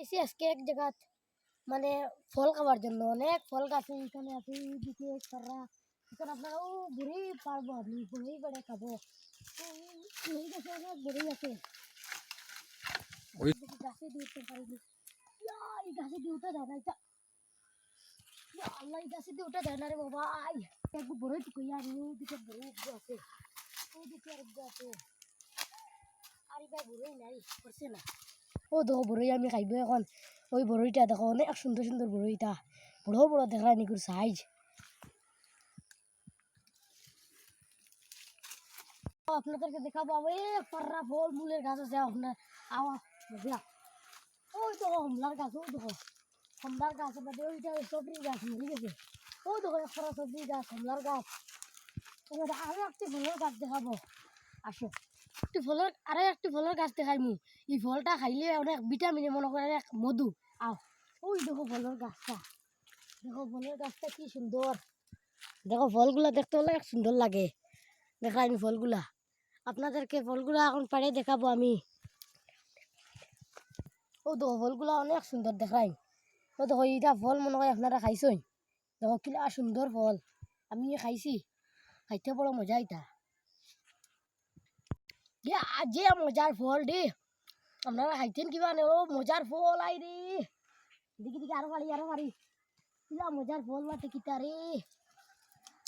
আইসি আজকে এক জায়গাত মানে ফল খাবার জন্য অনেক ফল গাছ এখানে আছে দিকে সারা এখানে আপনারা ও ঘুরেই পারবো আপনি ঘুরেই বেড়ে খাবো তো এই গাছে অনেক ঘুরেই আছে ওই- দেখি গাছে দিয়ে উঠতে পারিনি ইয়া, এই গাছে দিয়ে উঠে যায় না এটা ইয়া, আল্লাহ এই গাছে দিয়ে উঠে যায় না রে বাবা আই একটু বড়ই টুকু আর ওদিকে বড়ই আছে ওদিকে আর আছে আর এবার বড়ই নাই করছে না ও দেখো বড়ই আমি খাইব এখন। ওই বড়ইটা দেখো, অনেক সুন্দর সুন্দর বড়ইটা বড় বড় দেখা নিকুর সাইজ আপনাদেরকে দেখাবো এক পার্রা ফল মূলের গাছ আছে আপনার আওয়া ওই তো কমলার গাছ ও দেখো। কমলার গাছ বাদে ওইটা সবজির গাছ মরে গেছে ওই দেখো, এক পাড়া সবজির গাছ কমলার গাছ। এবার আরও একটি ফলের গাছ দেখাবো। আসো। একটি ফলের আরও একটি ফলের গাছ দেখাইমু এই ফলটা খাইলে অনেক ভিটামিন মনে করে মধু। আও ওই দেখো ফলের গাছটা। দেখো ফলের গাছটা কি সুন্দর দেখো ফলগুলা দেখতে এক সুন্দর লাগে। দেখাই আমি ফলগুলা। আপনাদেরকে ফলগুলা এখন পারে দেখাবো আমি। ও, দেখো ফলগুলা অনেক সুন্দর দেখাই। ও, দেখো এইটা ফল মনে হয় আপনারা খাইছই। দেখো কিলা সুন্দর ফল। আমি খাইছি। খাইতে বড় মজা এটা। যে যে মজার ফল দে আপনারা খাইতেন কিবা নে ও মজার ফল আই রে দেখি দেখি আরো পারি আরো পারি কিলা মজার ফল বাটে কিতা রে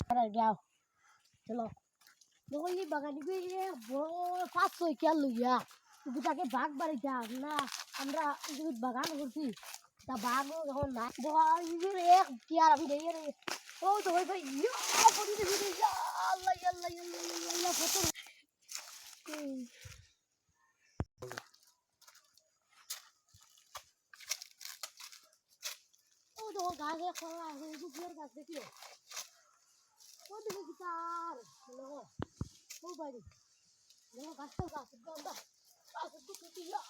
আর যাও চলো দেখো এই বাগানি বড় পাঁচ ছয় কেয়ার লইয়া দুটাকে বাঘ বাড়িতে না আমরা এই বাগান করছি তা বাঘ যখন না দেখো ইগুলো এক কেয়ার আমি দেখি রে ও তো ভাই ভাই ইয়া গাছে খোলা এই দুপুরের গাছ দেখি ও দেখো গিটার দেখো ও বাইরে দেখো। গাছটা গাছ গন্ধা গাছ দুটো ইয়া